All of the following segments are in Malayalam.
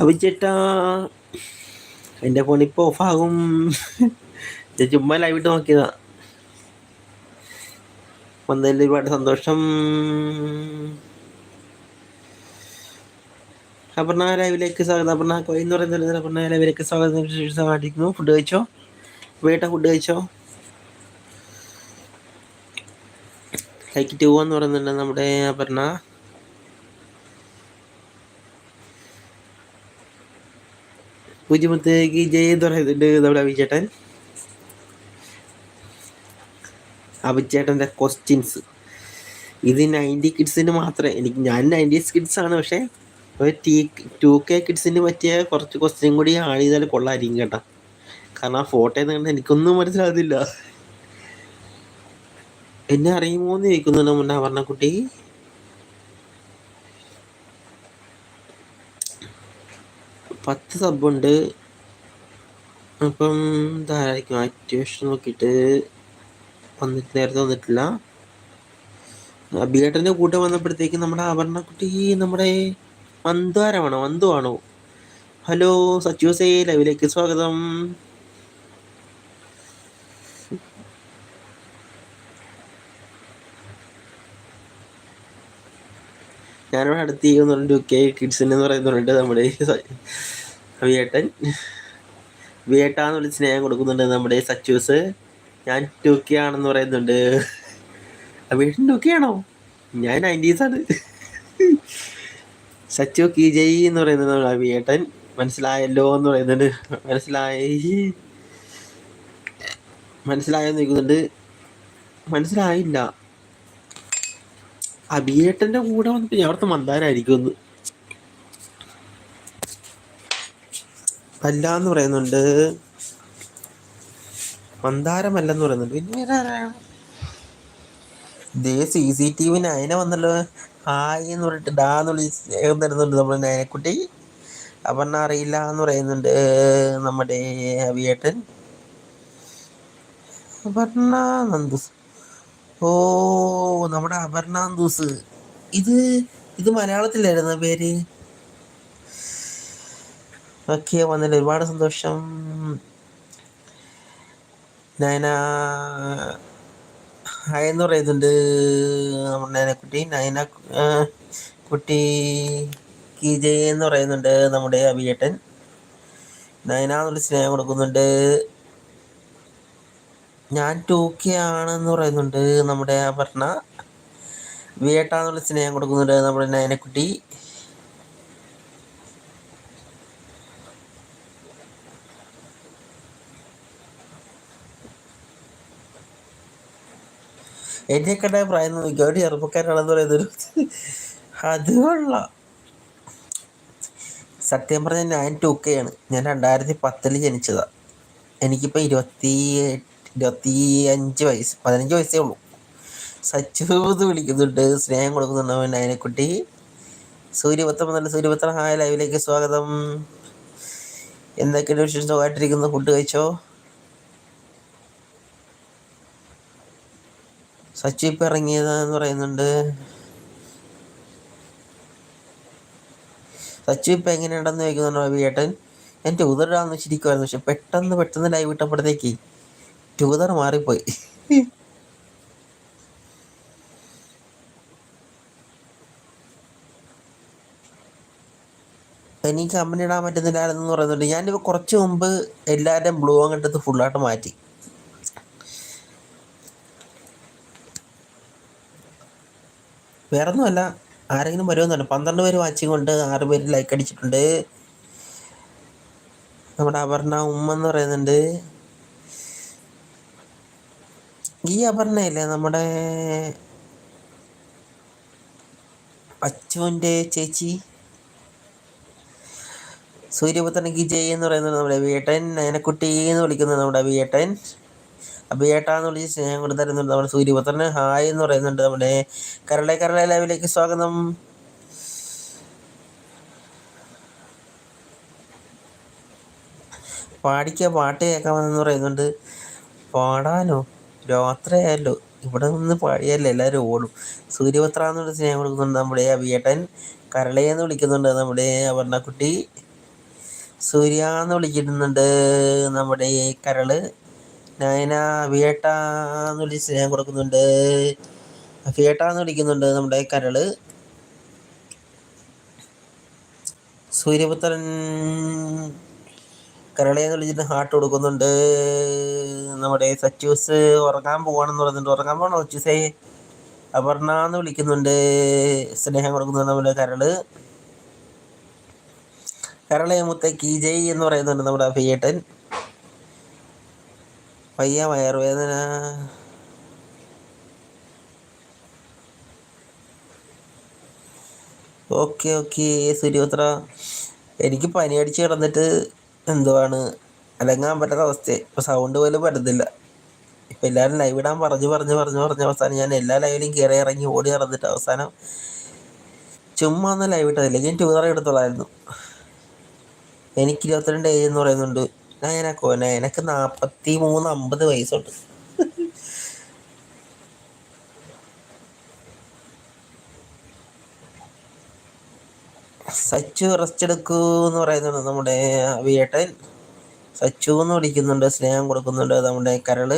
കൂടാതില്ലല്ലോ ചേട്ടാ എന്റെ ഫോൺ ഇപ്പോൾ ഓഫാകും ചുമ്മാ ലൈവിട്ട് നോക്കിയതാ. വന്നതിൽ ഒരുപാട് സന്തോഷം. അപർണ ലൈവിലേക്ക് സ്വാഗതം. അപർണ എന്ന് പറയുന്നത് അപർണ ലൈവിലേക്ക് സ്വാഗതം. സമാധിക്കുന്നു ഫുഡ് കഴിച്ചോ? വേട്ട ഫുഡ് കഴിച്ചോ? ലൈക്ക് ടു എന്ന് പറയുന്നുണ്ട് നമ്മുടെ അപർണ. പൂജ്യമത്തേക്ക് ജയ് എന്ന് പറയുന്നുണ്ട് നമ്മുടെ അഭിചേട്ടൻ. അഭിചേട്ടന്റെ ക്വസ്റ്റ്യൻസ് ഇത് നയന്റി കിഡ്സിന് മാത്രമേ എനിക്ക് ഞാൻ നയന്റീസ് കിഡ്സ് ആണ് പക്ഷേ ഒരു ടീ ടു കെ കിഡ്സിന് പറ്റിയ കുറച്ച് ക്വസ്റ്റ്യൻ കൂടി ആഡ് ചെയ്താൽ കൊള്ളായിരിക്കും കേട്ടോ. കാരണം ആ ഫോട്ടോ കണ്ട് എനിക്കൊന്നും മനസ്സിലാകുന്നില്ല എന്നെ അറിയുമോ എന്ന് ചോദിക്കുന്നുണ്ട് മുന്നേ പറഞ്ഞ കുട്ടി പത്ത് സബുണ്ട്. അപ്പം ധാരാളം ആക്ടിവേഷൻ നോക്കിയിട്ട് വന്നിട്ട് നേരത്തെ വന്നിട്ടില്ല. അബിയേട്ടന്റെ കൂടെ വന്നപ്പോഴത്തേക്ക് നമ്മുടെ ആഭരണക്കുട്ടി നമ്മുടെ മന്ദാരമാണോ മന്ദു ആണോ? ഹലോ സച്ചൂസേ ലൈവിലേക്ക് സ്വാഗതം. ഞാനിവിടെ അടുത്ത് ചെയ്യുന്നുണ്ട് കെ കിഡ്സിന് എന്ന് പറയുന്നുണ്ട് നമ്മുടെ വിയേട്ടൻ വിയേട്ടാന്ന് വിളിച്ച് സ്നേഹം കൊടുക്കുന്നുണ്ട് നമ്മുടെ സച്ചൂസ്. ഞാൻ ടു കെ ആണെന്ന് പറയുന്നുണ്ട്. വിയേട്ടൻ ടു കെ ആണോ? ഞാൻ നയന്റീസ് ആണ്. സച്ചു കി ജയ് എന്ന് പറയുന്നത് നമ്മുടെ വിയേട്ടൻ മനസ്സിലായല്ലോ എന്ന് പറയുന്നുണ്ട്. മനസ്സിലായി. മനസ്സിലായെന്ന് ചോദിക്കുന്നുണ്ട്. മനസ്സിലായില്ല. അഭിയേട്ടന്റെ കൂടെ വന്നിട്ട് ഞാൻ അവിടുത്തെ മന്ദാരായിരിക്കും ഒന്ന്. അല്ല എന്ന് പറയുന്നുണ്ട്. മന്ദാരമല്ലെന്ന് പറയുന്നുണ്ട്. പിന്നെ C C T V Nayana വന്നല്ലോ. ഹായ് എന്ന് പറഞ്ഞിട്ട് ഡാ എന്ന് വിളിച്ച് തരുന്നുണ്ട് നമ്മുടെ നയനക്കുട്ടി. അപർണ അറിയില്ല എന്ന് പറയുന്നുണ്ട് നമ്മുടെ അവിയേട്ടൻ അപർണ നന്ദുസ് ഓ നമ്മുടെ അപർണാന്തൂസ് ഇത് ഇത് മലയാളത്തിലായിരുന്നു പേര്? ഓക്കെ വന്നല്ലോ. ഒരുപാട് സന്തോഷം. നയന ഹായ് എന്ന് പറയുന്നുണ്ട്. നമ്മുടെ നയനക്കുട്ടി നയന കുട്ടി കീജയ് എന്ന് പറയുന്നുണ്ട് നമ്മുടെ അഭിയേട്ടൻ. നയന എന്നുള്ള സ്നേഹം കൊടുക്കുന്നുണ്ട്. ഞാൻ ടു കെ ആണെന്ന് പറയുന്നുണ്ട് നമ്മുടെ അപർണ. വിയേട്ട എന്നുള്ള സ്നേഹം കൊടുക്കുന്നുണ്ട് നമ്മുടെ നയനക്കുട്ടി. എന്റെ കണ്ടായ പ്രായം നോക്കിയോ ഒരു ചെറുപ്പക്കാരാണെന്ന് പറയുന്നത് അത് കൊള്ളാം. സത്യം പറഞ്ഞാൽ ഞാൻ ടു കെ ആണ് ഞാൻ രണ്ടായിരത്തി പത്തിൽ ജനിച്ചതാണ് എനിക്കിപ്പോൾ ഇരുപത്തി ഇരുപത്തി അഞ്ച് വയസ്സ് പതിനഞ്ച് വയസ്സേ ഉള്ളൂ. സച്ചൂത് വിളിക്കുന്നുണ്ട് സ്നേഹം കൊടുക്കുന്നുണ്ട് അവൻ അതിനെക്കുട്ടി സൂര്യപത്രം നല്ല സൂര്യപത്രം ഹായ് ലൈവിലേക്ക് സ്വാഗതം. എന്തൊക്കെയാണ് വിശേഷം? സുഖമായിട്ടിരിക്കുന്നു. ഫുഡ് കഴിച്ചോ? സച്ചു ഇപ്പം ഇറങ്ങിയതെന്ന് പറയുന്നുണ്ട്. സച്ചു ഇപ്പം എങ്ങനെയുണ്ടെന്ന് ചോദിക്കുന്നുണ്ടോ ഏട്ടൻ. എന്റെ ഉദരാന്ന് വെച്ചിരിക്കുമായിരുന്നു പക്ഷെ പെട്ടെന്ന് പെട്ടെന്ന് ലൈവ് ഇട്ടപ്പോഴത്തേക്ക് ട്യൂതർ മാറിപ്പോയി. എനിക്ക് കമ്പനി ഇടാൻ പറ്റുന്നില്ലായിരുന്നു പറയുന്നുണ്ട്. ഞാനിപ്പോൾ കുറച്ച് മുമ്പ് എല്ലാവരുടെയും ബ്ലൂ അങ്ങോട്ടത്ത് ഫുള്ളായിട്ട് മാറ്റി. വേറെ ഒന്നുമല്ല ആരെങ്കിലും വരുമെന്നല്ല പന്ത്രണ്ട് പേര് വാച്ചിങ് കൊണ്ട് ആറ് പേര് ലൈക്ക് അടിച്ചിട്ടുണ്ട്. നമ്മുടെ അപർണ ഉമ്മ എന്ന് പറയുന്നുണ്ട്. ഈ അപർണയല്ലേ നമ്മുടെ അച്ചുവിന്റെ ചേച്ചി സൂര്യപുത്രനിക്ക് ജയ് എന്ന് പറയുന്നത് നമ്മുടെ വീട്ടൻ നയനക്കുട്ടി എന്ന് വിളിക്കുന്നത് നമ്മുടെ വീട്ടൻ അഭിയേട്ട എന്ന് വിളിച്ച് സ്നേഹം കൊണ്ട് തരുന്നുണ്ട് നമ്മുടെ സൂര്യപുത്രൻ ഹായ് എന്ന് പറയുന്നുണ്ട് നമ്മുടെ കരളെ കരളെ ലൈവിലേക്ക് സ്വാഗതം. പാടിക്ക പാട്ട് കേൾക്കാമെന്ന് പറയുന്നുണ്ട്. പാടാനോ? രാത്രിയായല്ലോ. ഇവിടെ നിന്ന് പഴയല്ല എല്ലാവരും ഓടും. സൂര്യപുത്ര എന്നുള്ള സ്നേഹം കൊടുക്കുന്നുണ്ട് നമ്മുടെ അവിയേട്ടൻ കരളയെന്ന് വിളിക്കുന്നുണ്ട് നമ്മുടെ അവർണക്കുട്ടി സൂര്യ എന്ന് വിളിക്കുന്നുണ്ട് നമ്മുടെ കരൾ. നയന അവിയേട്ട എന്ന് വിളിച്ച് സ്നേഹം കൊടുക്കുന്നുണ്ട്. അഫിയേട്ട എന്ന് വിളിക്കുന്നുണ്ട് നമ്മുടെ കരൾ. സൂര്യപുത്രൻ കരളയെന്ന് വിളിച്ചിട്ട് ഹാർട്ട് കൊടുക്കുന്നുണ്ട്. നമ്മുടെ സച്ചൂസ് ഉറങ്ങാൻ പോവാണെന്ന് പറയുന്നുണ്ട് ഉറങ്ങാൻ പോകണോ സച്ചൂസേ? അപർണ എന്ന് വിളിക്കുന്നുണ്ട്. സ്നേഹം കൊടുക്കുന്നുണ്ട് നമ്മുടെ കരൾ. കരളെ മുത്ത കീജയ് എന്ന് പറയുന്നുണ്ട് നമ്മുടെ അഭിയേട്ടൻ. പയ്യ വയറുവേദന. ഓക്കെ ഓക്കെ സൂര്യപുത്ര എനിക്ക് പനി അടിച്ച് കിടന്നിട്ട് എന്തുവാണ്? അലങ്ങാൻ പറ്റാത്ത അവസ്ഥയായി. ഇപ്പോൾ സൗണ്ട് പോലും പറ്റത്തില്ല. ഇപ്പം എല്ലാവരും ലൈവ് ഇടാൻ പറഞ്ഞു പറഞ്ഞു പറഞ്ഞു പറഞ്ഞ് അവസാനം ഞാൻ എല്ലാ ലൈവിലും കയറി ഇറങ്ങി ഓടി നടന്നിട്ട് അവസാനം ചുമ്മാ ഒന്ന് ലൈവ് ഇട്ടതില്ല ഞാൻ ടൂതറ എടുത്തോളായിരുന്നു. എനിക്ക് ഇരുപത്തിരണ്ട് ഏജ് എന്ന് പറയുന്നുണ്ട്. നയനക്കോ എനിക്ക് നാൽപ്പത്തി മൂന്ന് അമ്പത് വയസ്സുണ്ട്. സച്ചു റെസ്റ്റ് എടുക്കൂ എന്ന് പറയുന്നുണ്ട് നമ്മുടെ അവിയേട്ടൻ. സച്ചു എന്ന് വിളിക്കുന്നുണ്ട് സ്നേഹം കൊടുക്കുന്നുണ്ട് നമ്മുടെ കരൾ.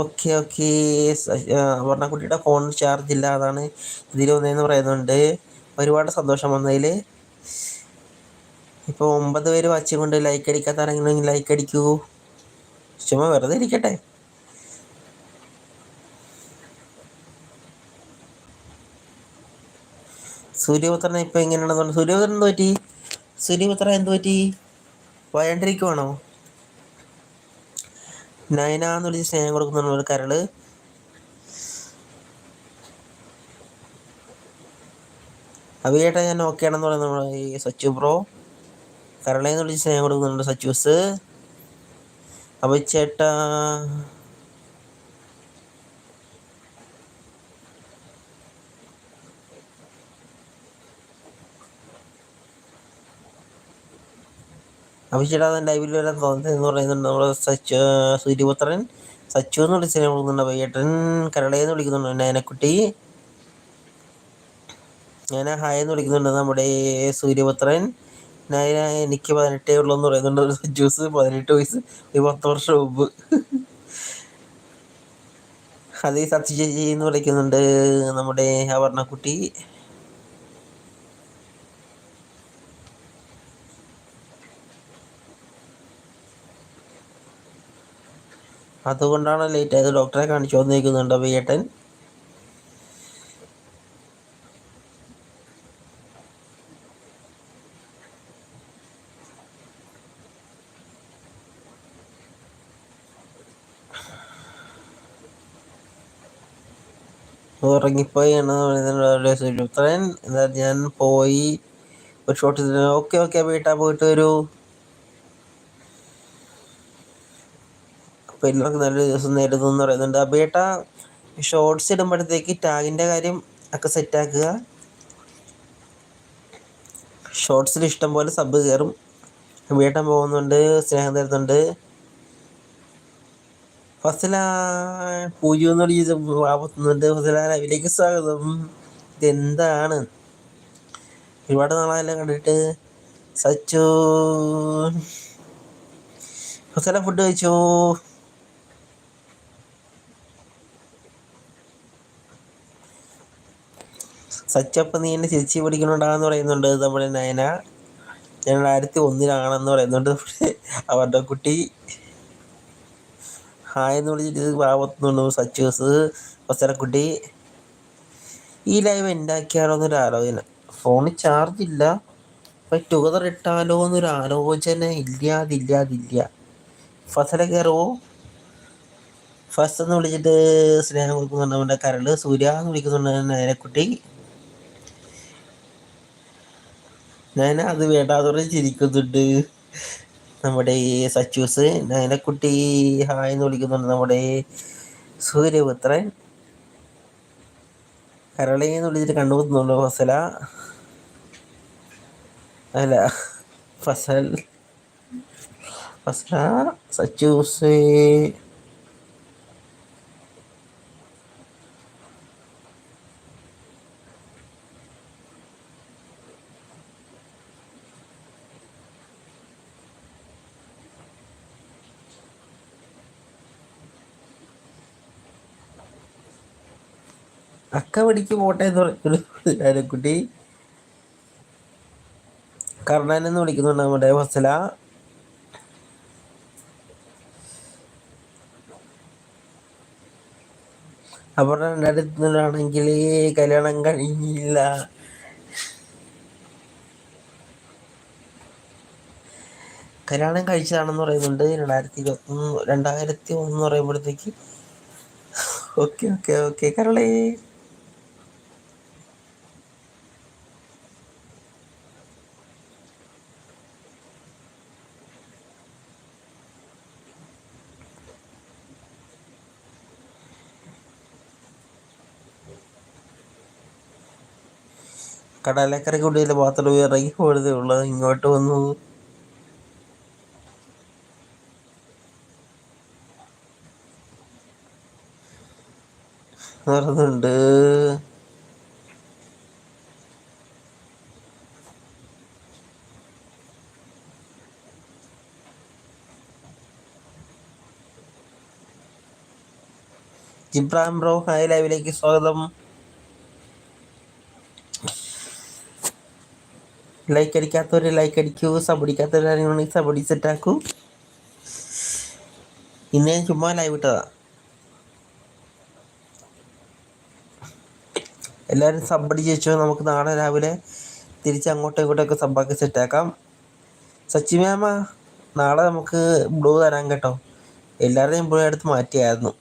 ഓക്കെ ഓക്കെ വർണക്കുട്ടിയുടെ ഫോൺ ചാർജ് ഇല്ല അതാണ് ഇതിൽ വന്നതെന്ന് പറയുന്നുണ്ട്. ഒരുപാട് സന്തോഷം വന്നതിൽ ഇപ്പോൾ ഒമ്പത് പേര് വാച്ചും കൊണ്ട് ലൈക്ക് അടിക്കാത്താരെങ്കിലും ലൈക്ക് അടിക്കൂ. ചുമ്മാ വെറുതെ ഇരിക്കട്ടെ. സൂര്യപുത്രനെ ഇപ്പൊ എങ്ങനെയാണെന്ന് സൂര്യപുത്രൻ എന്ത് പറ്റി? സൂര്യപുത്ര എന്ത് പറ്റി? വയണ്ടിരിക്കുവാണോ? നയന എന്ന് വിളിച്ച് സ്നേഹം കൊടുക്കുന്ന ഒരു കരൾ. അവിയേട്ട ഞാൻ ഓക്കെ ആണെന്ന് പറയുന്നത് ഈ സച്ചു ബ്രോ. കരളേന്ന് വിളിച്ച് സ്നേഹം കൊടുക്കുന്നുണ്ട് സച്ചൂസ് അഭിച്ചേട്ടാ അഭിഷേടാഥൻ ലൈവിൽ വരാൻ തോന്നുന്നത് എന്ന് പറയുന്നുണ്ട് നമ്മുടെ സച്ചു സൂര്യപുത്രൻ. സച്ചു എന്ന് വിളിച്ചതിനെ വിളിക്കുന്നുണ്ട് പയ്യേട്ടൻ കരളയെന്ന് വിളിക്കുന്നുണ്ട്. നയനക്കുട്ടി. ഞാൻ ഹായ് എന്ന് വിളിക്കുന്നുണ്ട് നമ്മുടെ സൂര്യപുത്രൻ. നയന എനിക്ക് പതിനെട്ടേ ഉള്ളൂ എന്ന് പറയുന്നുണ്ട്. സജ്ജൂസ് പതിനെട്ട് വയസ്സ് ഒരു പത്ത് വർഷം മുമ്പ്. അതേ സത്യജി എന്ന് വിളിക്കുന്നുണ്ട് നമ്മുടെ അവർണക്കുട്ടി അതുകൊണ്ടാണ് ലേറ്റ് ആയത്. ഡോക്ടറെ കാണിച്ചു വന്നിരിക്കുന്നുണ്ടോ അഭിയേട്ടൻ ഉറങ്ങിപ്പോയി എന്ന് സുരുത്രൻ എന്താ ഞാൻ പോയി ഒരു ഷോട്ട് ഓക്കെ ഓക്കെ വീട്ടാ പോയിട്ട് വരൂ. അപ്പോൾ നല്ലൊരു ദിവസം നേരുന്നു എന്ന് പറയുന്നുണ്ട് അബേട്ട ഷോർട്സ് ഇടുമ്പോഴത്തേക്ക് ടാഗിന്റെ കാര്യം ഒക്കെ സെറ്റാക്കുക ഷോർട്സിൽ ഇഷ്ടം പോലെ സബ് കയറും വീട്ടൻ പോകുന്നുണ്ട് സ്നേഹം തരുന്നുണ്ട്. ഫസല പൂജ വാപ്പത്തുന്നുണ്ട് ഫസല ലൈവിലേക്ക് സ്വാഗതം. ഇതെന്താണ്? ഒരുപാട് നാളായല്ലോ കണ്ടിട്ട്. സച്ചു. ഫസല ഫുഡ് കഴിച്ചോ? സച്ചപ്പ് നീ എന്നെ ചിരിച്ചു പിടിക്കണുണ്ടാന്ന് പറയുന്നുണ്ട് നമ്മുടെ നയന. ഞാൻ രണ്ടായിരത്തി ഒന്നിലാണെന്ന് പറയുന്നുണ്ട്. അവരുടെ കുട്ടി. ഹായ് എന്ന് വിളിച്ചിട്ട് പാവത്തുന്നുണ്ട് സച്ചൂസ് കുട്ടി. ഈ ലൈവ് ഉണ്ടാക്കിയാലോ എന്നൊരു ആലോചന. ഫോണിൽ ചാർജ് ഇല്ല. അപ്പം ടുഗദർ ഇട്ടാലോ എന്നൊരു ആലോചന ഇല്ലാതില്ലാതില്ല ഫസല കയറുമോ ഫസ്റ്റ് എന്ന് വിളിച്ചിട്ട് സ്നേഹം കൊടുക്കുന്നുണ്ട് അവന്റെ കരൾ സൂര്യ എന്ന് വിളിക്കുന്നുണ്ട് നയനക്കുട്ടി. ഞാൻ അത് വേണ്ടാതെ ചിരിക്കുന്നുണ്ട്. നമ്മുടെ സച്ചൂസ് നയനക്കുട്ടി ഹായ് എന്ന് വിളിക്കുന്നുണ്ട് നമ്മുടെ സൂര്യപുത്രൻ. കരളി എന്ന് വിളിച്ചിട്ട് കണ്ടുപോകുന്നുണ്ടോ ഫസല? അല്ല ഫസൽ. ഫസല സച്ചൂസ്. അക്ക പഠിക്ക് പോട്ടെ എന്ന് പറഞ്ഞു കുട്ടി. കർണൻ എന്ന് വിളിക്കുന്നുണ്ട് നമ്മുടെ ഫസല അപ്പോൾ രണ്ടായിരത്തിലാണെങ്കിൽ കല്യാണം കഴിഞ്ഞില്ല. കല്യാണം കഴിച്ചതാണെന്ന് പറയുന്നുണ്ട്. രണ്ടായിരത്തി ഇരുപത്തി രണ്ടായിരത്തി ഒന്ന് പറയുമ്പോഴത്തേക്ക്. ഓക്കെ ഓക്കെ ഓക്കെ കരളേ. കടലക്കര കുടിയിൽ മാത്രമേ ഇറങ്ങി പോയതേ ഉള്ളൂ. ഇങ്ങോട്ട് വന്നു. നടന്നുണ്ട് ജിബ്രാം ബ്രോ ഹൈ ലൈവിലേക്ക് സ്വാഗതം. ലൈക്ക് അടിക്കാത്തവർ ലൈക്ക് അടിക്കൂ സബ് അടിക്കാത്തവരാണെങ്കിൽ സബ് അടി സെറ്റാക്കൂ ഇന്ന് ഞാൻ ചുമ്മാ ലൈവ് ഇട്ടതാ. എല്ലാവരും സബ് അടി ചോദിച്ചോ നമുക്ക് നാളെ രാവിലെ തിരിച്ച് അങ്ങോട്ടും ഇങ്ങോട്ടൊക്കെ സബ്ബാക്കി സെറ്റാക്കാം. സച്ചി മാമ നാളെ നമുക്ക് ബ്ലൂ തരാൻ കേട്ടോ. എല്ലാവരുടെയും ബ്ലൂ എടുത്ത് മാറ്റിയായിരുന്നു.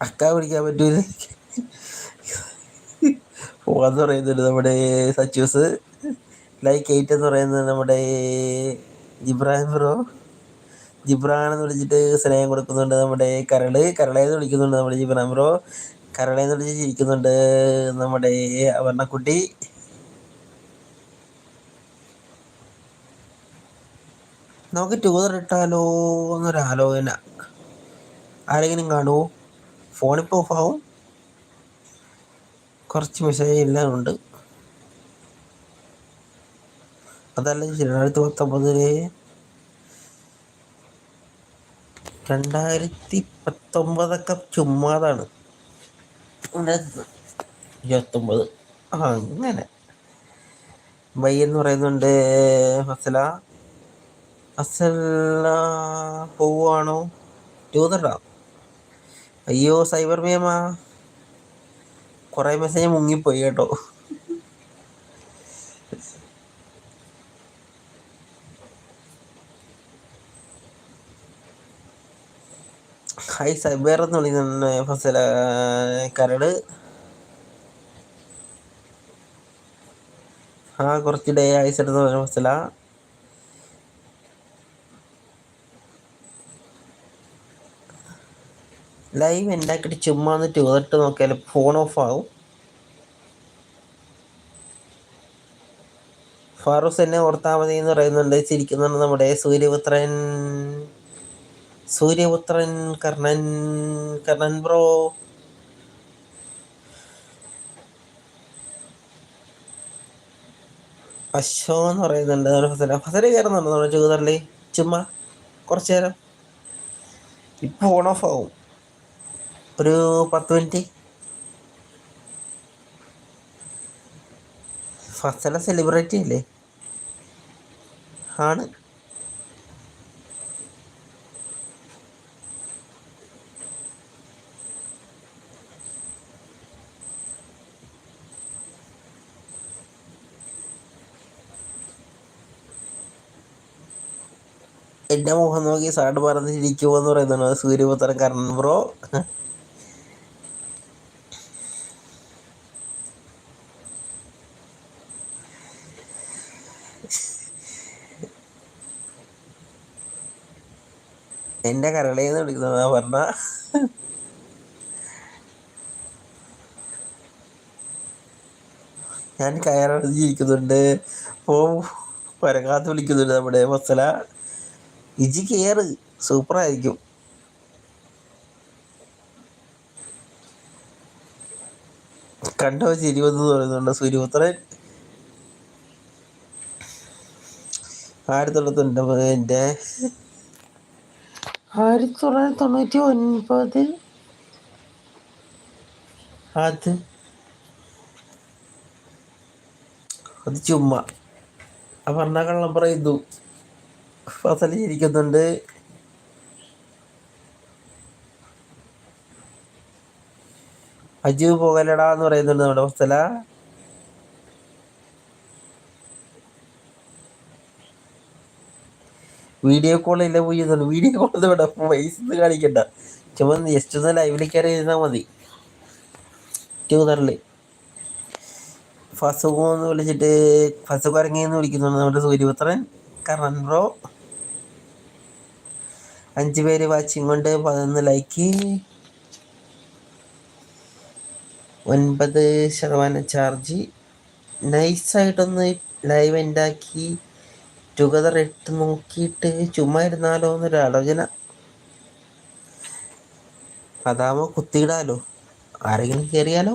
അക്ക പിടിക്കാൻ പറ്റൂല? എന്ന് പറയുന്നത് നമ്മുടെ സച്ചൂസ്. ലൈക്ക് എയ്റ്റ് എന്ന് പറയുന്നത് നമ്മുടെ ജിബ്രാഹിം ബ്രോ. ജിബ്രാൻ എന്ന് വിളിച്ചിട്ട് സ്നേഹം കൊടുക്കുന്നുണ്ട് നമ്മുടെ കരൾ. കരളേന്ന് വിളിക്കുന്നുണ്ട് നമ്മുടെ ജിബ്രാൻ ബ്രോ. കരളേന്ന് വിളിച്ച് ചിരിക്കുന്നുണ്ട് നമ്മുടെ അവർണക്കുട്ടി നമുക്ക് ടൂർ ഇട്ടാലോ എന്നൊരു ആലോചന. ആരെങ്കിലും കാണുമോ? ഫോണിപ്പോൾ ഓഫാവും കുറച്ച് മെസ്സേജ് എല്ലാം ഉണ്ട് അതല്ല രണ്ടായിരത്തി പത്തൊമ്പതിൽ രണ്ടായിരത്തി പത്തൊമ്പതൊക്കെ ചുമ്മാതാണ്. ഇരുപത്തൊമ്പത്. ആ അങ്ങനെ. ബൈ എന്ന് പറയുന്നുണ്ട് ഫസല. ഫസല പോവാണോ ടൂതറാ അയ്യോ സൈബർ മേമാ. കുറെ മെസ്സേജ് മുങ്ങിപ്പോയി കേട്ടോ. ഹായ് സൈബേറെന്ന് വിളിക്കുന്ന ഫസല കരട്. ആ കുറച്ച് ഡേ ആയിട്ടെന്ന് പറഞ്ഞ ഫസല. ലൈവ് ഉണ്ടാക്കിയിട്ട് ചുമ്മാ ഒന്ന് ടൂറിട്ട് നോക്കിയാൽ ഫോൺ ഓഫ് ആവും. ഫാറൂസ് എന്നെ ഓർത്താൽ മതി എന്ന് പറയുന്നുണ്ട്. ചിരിക്കുന്നുണ്ട് നമ്മുടെ സൂര്യപുത്രൻ. സൂര്യപുത്രൻ കർണൻ കർണൻ ബ്രോ അശോ എന്ന് പറയുന്നുണ്ട്. ഫസല ഫസല കയറുന്നുണ്ട് നമ്മുടെ ചൂതറിൽ ചുമ്മാ കുറച്ചു നേരം. ഇപ്പോൾ ഓൺ ഓഫ് ആവും. ഒരു പത്ത് മിനിറ്റ്. ഫസല സെലിബ്രിറ്റി അല്ലേ? ആണ്. എന്റെ മുഖം നോക്കി സാഡ് പറഞ്ഞിരിക്കുമോ എന്ന് പറയുന്നുണ്ട് സൂര്യപുത്രൻ കർണൻ ബ്രോ എന്റെ കരളേന്ന് വിളിക്കുന്നതാ പറഞ്ഞ. ഞാൻ കയറിയിരിക്കുന്നുണ്ട് ഓ പരകാത്ത് വിളിക്കുന്നുണ്ട് നമ്മുടെ മസല ഇജി കയറ് സൂപ്പറായിരിക്കും. കണ്ടോ ചിരി വന്ന് പറയുന്നുണ്ട്. സൂര്യപുത്രൻ ആയിരത്തി തൊള്ളായിരത്തി എന്റെ ആയിരത്തി തൊള്ളായിരത്തി തൊണ്ണൂറ്റി ഒൻപത് അത് അത് ചുമ്മ. ആ പറഞ്ഞ പറയുന്നു. ഫസൽ ചിരിക്കുന്നുണ്ട് അജു പോകലടാ എന്ന് പറയുന്നുണ്ട് നമ്മുടെ ഫസല. വീഡിയോ കോൾ ഇല്ല പോയി വീഡിയോ കോൾ ഇവിടെ പൈസ കാണിക്കണ്ട. ചുമ്മാ ജസ്റ്റ് ഒന്ന് ലൈവിൽ കയറി ഇരുന്നാൽ മതി. ട്യൂതറിൽ ഫസുഖം എന്ന് വിളിച്ചിട്ട് ഫസുഖ് ഇറങ്ങിയെന്ന് വിളിക്കുന്നുണ്ട് നമ്മുടെ സൂര്യപുത്രൻ. കറൻ ബ്രോ അഞ്ച് പേര് വാച്ചിങ് കൊണ്ട് പതിനൊന്ന് ലൈക്ക് ഒൻപത് ശതമാനം ചാർജ് നൈസായിട്ടൊന്ന് ലൈവ് ഉണ്ടാക്കി ടുഗദർ ഇട്ട് നോക്കിയിട്ട് ചുമ്മാ ഇരുന്നാലോ എന്നൊരു ആലോചന. അതാവുമ്പോൾ കുത്തിയിടാലോ? ആരെങ്കിലും കയറിയാലോ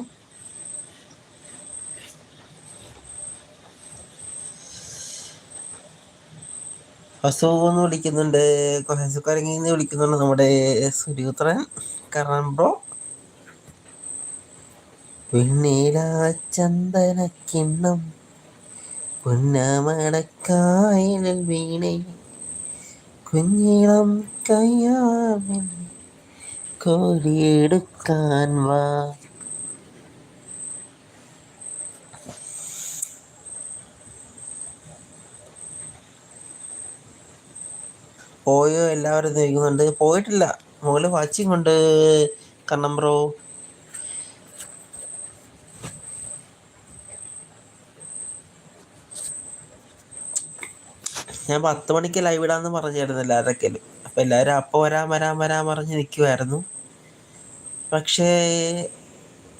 അസുഖം വിളിക്കുന്നുണ്ട്. കൊഹസുക്കാരങ്ങി വിളിക്കുന്നുണ്ട് നമ്മുടെ സൂര്യപുത്രൻ കറൻ ബ്രോ വെണ്ണീല ചന്ദനക്കിണ്ണം. പൊന്നമടക്കായലിൽ വീണേ. കുഞ്ഞിളം കയ്യാമിൽ കോരിയെടുക്കാൻ വാ. പോയോ? എല്ലാവരും ചോദിക്കുന്നുണ്ട്. പോയിട്ടില്ല. മുകളിൽ വാച്ചിങ് ഉണ്ട് കണ്ണം ബ്രോ. ഞാൻ പത്ത് മണിക്ക് ലൈവ് ഇടാന്ന് പറഞ്ഞായിരുന്നു എല്ലാവരൊക്കെ അപ്പം എല്ലാവരും അപ്പോൾ വരാൻ വരാൻ വരാൻ പറഞ്ഞ് നിൽക്കുമായിരുന്നു പക്ഷേ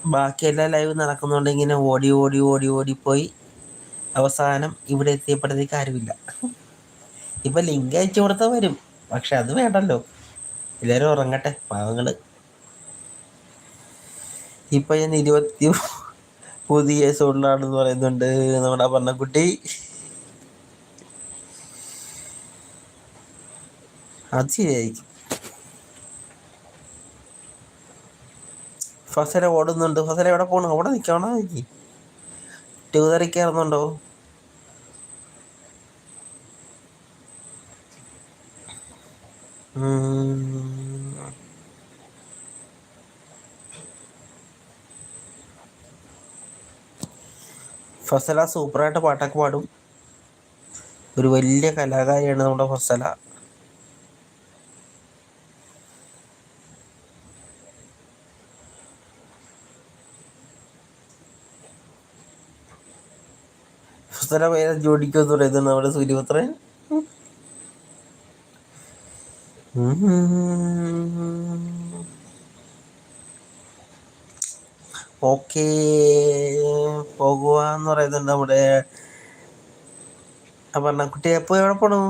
ബാക്കി എല്ലാ ലൈവ് നടക്കുന്നുണ്ട്. ഇങ്ങനെ ഓടി ഓടി ഓടി ഓടി പോയി. അവസാനം ഇവിടെ എത്തിയപ്പോഴത്തേക്ക് ആരുമില്ല. ഇപ്പം ലിങ്ക് അയച്ചു കൊടുത്താൽ വരും. പക്ഷെ അത് വേണ്ടല്ലോ. എല്ലാവരും ഉറങ്ങട്ടെ പാവങ്ങൾ. ഇപ്പം ഞാൻ ഇരുപത്തി പുതിയ സോണിലാണെന്ന് പറയുന്നുണ്ട്. നമ്മുടെ പറഞ്ഞ അത് ശരിയായിരിക്കും. ഫസല ഓടുന്നുണ്ട്. ഫസല എവിടെ പോകണം അവിടെ നിൽക്കണം എനിക്ക് ടൂ തറിക്കാറുന്നുണ്ടോ ഫസല സൂപ്പറായിട്ട് പാട്ടൊക്കെ പാടും. ഒരു വലിയ കലാകാരിയാണ് നമ്മുടെ ഫസല. ഫസല പേരെ എന്ന് പറയുന്നത് നമ്മുടെ സൂര്യപുത്രൻ ഓക്കെ. പോകുക എന്ന് പറയുന്നുണ്ട് നമ്മുടെ പറഞ്ഞ കുട്ടി. എപ്പോ എവിടെ പോണു?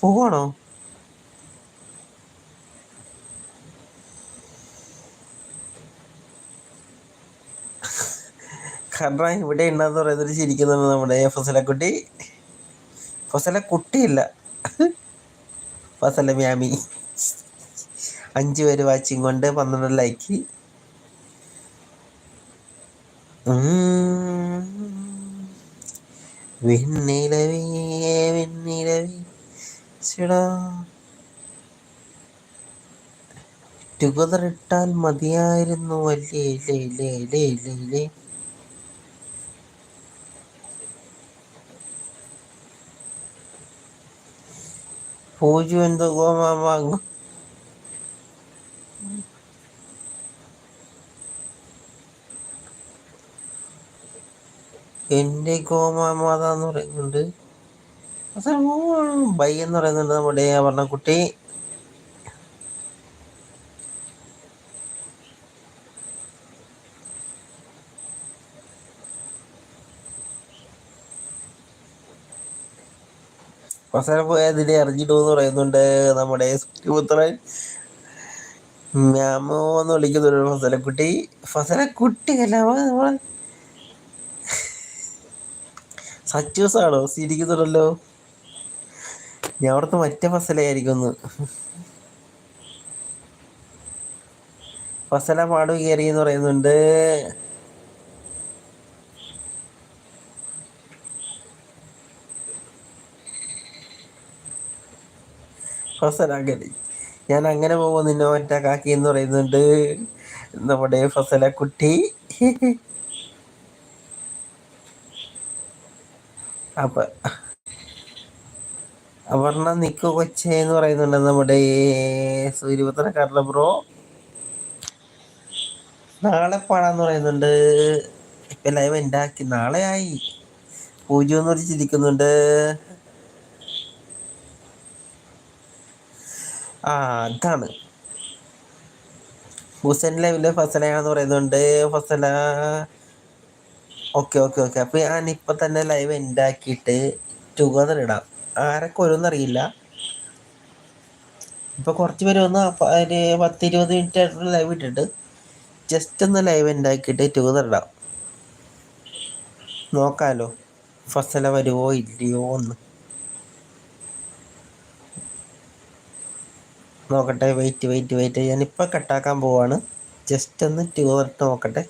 പോവാണോ കാരണം ഇവിടെ ഉണ്ടെന്ന് പറയുന്നത് ചിരിക്കുന്നുണ്ട് നമ്മുടെ ഫസല കുട്ടി. ഫസല കുട്ടിയില്ല. ഫസല മ്യാമി. അഞ്ച് പേര് വാച്ചിങ് കൊണ്ട് പന്ത്രണ്ട് ലൈക്ക് വെണ്ണിലവേ ഇട്ടാൽ മതിയായിരുന്നു. അല്ലേ ഇല്ലേ ലേ ലേ ലേ ലേ പൂജു എന്തോ വാങ്ങും എന്റെ ഗോമാമാത എന്ന് പറയുന്നുണ്ട്. ബൈ എന്ന് പറയുന്നുണ്ട് നമ്മുടെ വർണക്കുട്ടി അവസാനം പോയതിനെ അറിഞ്ഞിട്ടു എന്ന് പറയുന്നുണ്ട് നമ്മുടെ പുത്രൻ മ്യാമോ എന്ന് വിളിക്കുന്നുണ്ട് ഫസലക്കുട്ടി. ഫസലക്കുട്ടി അല്ല നമ്മളെ സച്ചൂസ് ആണോ സിരിക്കുന്നുണ്ടല്ലോ ഞാൻ അവിടുത്തെ മറ്റേ ഫസലായിരിക്കും ഒന്ന് ഫസല പാടുകയറി എന്ന് പറയുന്നുണ്ട്. അങ്ങനെ ഞാൻ അങ്ങനെ പോകുമ്പോൾ നിന്നെ കാക്കി എന്ന് പറയുന്നുണ്ട്. നമ്മുടെ ഫസല കുട്ടി. അപ്പൊ അപർണ നിക്കു കൊച്ചേ എന്ന് പറയുന്നുണ്ട് നമ്മുടെ സൂര്യപുത്രക്കാരുടെ ബ്രോ. നാളെ പാടാന്ന് പറയുന്നുണ്ട്. ഇപ്പൊ ലൈവ് ഉണ്ടാക്കി നാളെ ആയി. പൂജ എന്ന് പറഞ്ഞിരിക്കുന്നുണ്ട് ആ അതാണ്. ഹുസൈൻ ലൈവിലെ ഫസലയാന്ന് പറയുന്നുണ്ട്. Fasala okay okay okay. അപ്പോൾ ഞാൻ ഇപ്പൊ തന്നെ ലൈവ് ഉണ്ടാക്കിയിട്ട് ടുഗദർ ഇടാം ആരൊക്കെ വരുമെന്നറിയില്ല ഇപ്പൊ കുറച്ച് പേര് വന്ന് ഒരു പത്ത് മിനിറ്റ് ആയിട്ടുള്ള ലൈവ് ഇട്ടിട്ട് ജസ്റ്റ് ഒന്ന് ലൈവ് ഉണ്ടാക്കിയിട്ട് ടുഗദർ ഇടാം നോക്കാലോ. ഫസല വരുവോ ഇല്ലയോ എന്ന്. നോക്കട്ടെ വെയിറ്റ് വെയിറ്റ് വെയിറ്റ് ഞാനിപ്പോൾ കട്ടാക്കാൻ പോവാണ്. ജസ്റ്റ് ഒന്ന് ട്യൂബർ നോക്കട്ടെ.